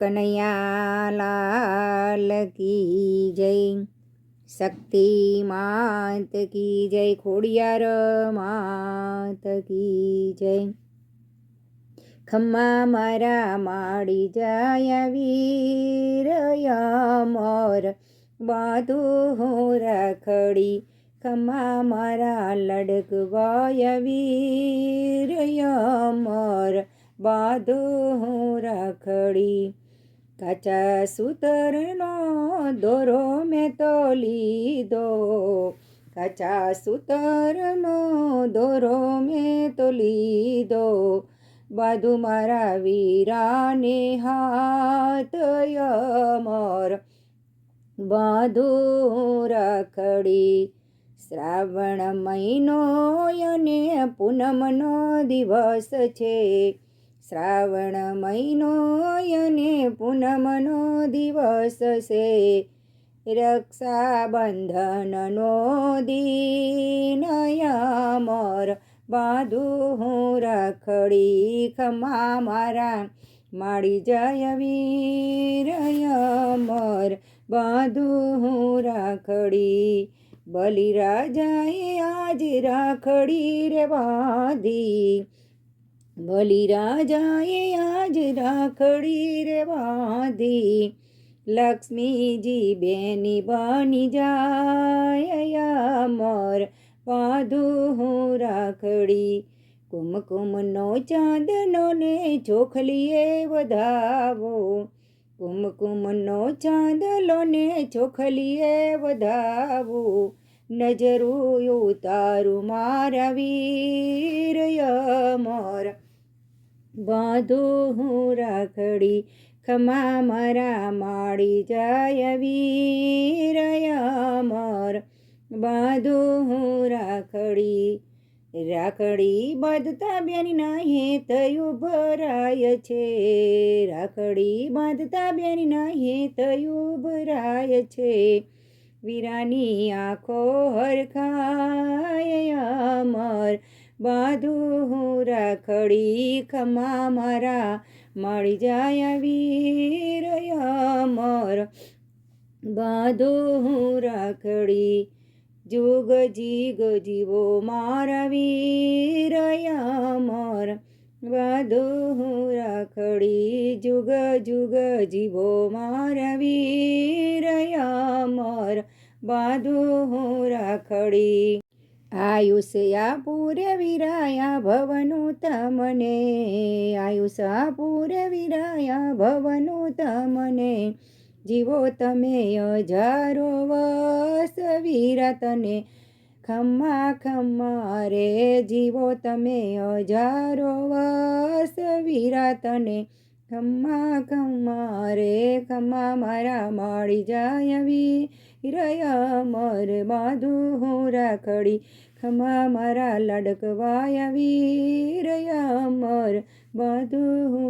કનૈયા લાલ કી જય. શક્તિ માત કી જય. ખોડિયાર માત કી જય. ખમ્મા મારા માડી જાય વીર મોર બાધું હું રખડી. ખમ્મા મારા લડકવાય વીર મોર બાધું હું રાખડી. કાચા સૂતરનો દોરો મેં તો લીધો. કાચા સૂતરનો દોરો મેં તો લીધો. બાધુ મારા વીરાને હાથ અમર બાધુ રાખડી શ્રાવણ મહિનો અને પૂનમનો દિવસ છે. શ્રાવણ મહિનો અને પૂનમનો દિવસ છે. રક્ષાબંધનનો દિન અમર બાંધું હું રખડી ખમા મારા. માડી જય વીરયમર બાંધું હું રાખડી. બલિરાજાએ આજ રાખડી રે બાંધી. બલિરાજાએ આજ રાખડી રે બાંધી લક્ષ્મીજી બેની બની જાય મોર બાંધું હું રાખડી. કુમકુમનો ચાંદનો ને ચોખલીએ વધાવો. કુમકુમનો ચાંદલો ને ચોખલીએ વધાવો. નજરું તારું મારા વીર અમર બાંધું હું રાખડી, ખમા મારા માડી જાય વીર અમર બાંધું હું રાખડી રાખડી બાંધતા બેની બેનના થયું ભરાય છે. રાખડી બાંધતા બેની બેનના થયું ભરાય છે. વીરાની આંખો હરખાય અમર હું રાખડી ખમા મારા, મળી જાય વીર અમર. બાંધું રાખડી, જુગ જીગ જીવો મારા વીર અમર. બાંધું રાખડી, જુગ જુગ જીવો મારા વીર અમર. બાંધું રાખડી આયુષ્યા પૂરે વિરાયા ભવનું તમને આયુષા પૂરે વિરાયા ભવનું તમને જીવો તમે હજારો વસ વિરતને. તને ખમ્મા ખમ્મા રે, જીવો તમે હજારો વસ વિરતને. તને ખમ્મા ખમ્મા રે, ખમ્મા મારા મળી જાય વીરયા મર બાંધું હું રાખડી ખમા મારા લડકવાયા વીરયા મર બાંધું